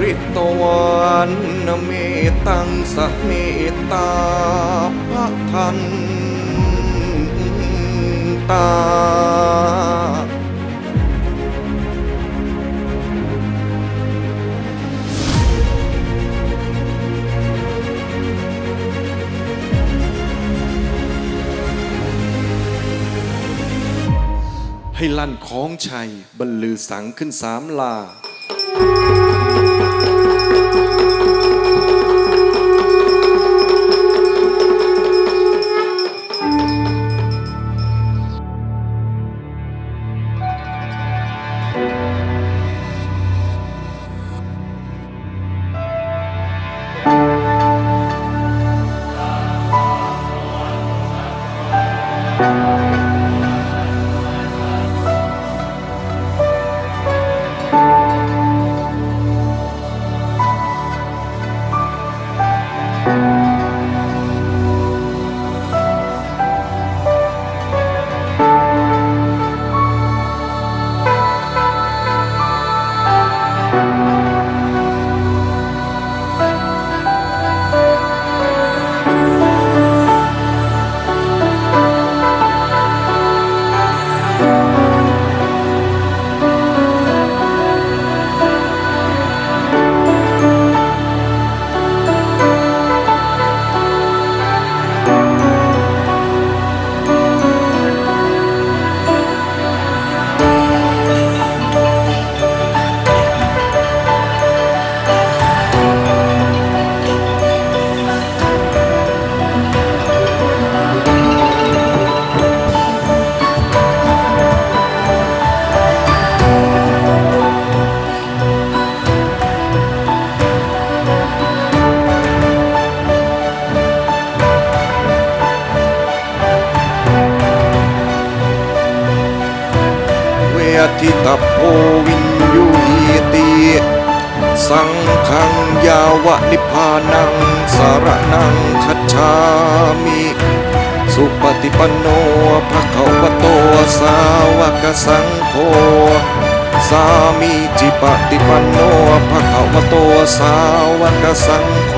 ริตวันเมตังสะเมตตาพระทันตา ให้ลั่นของชัยบรรลือสังขึ้นสามลา เว ทิตโพวินยูหีติสังขังยาวะนิพพานังสารนังคัจฉามิสุปฏิปันโนภะคะวะโตสาวกสังโฆสามีจิปฏิปันโนภะคะวะโตสาวกสังโฆ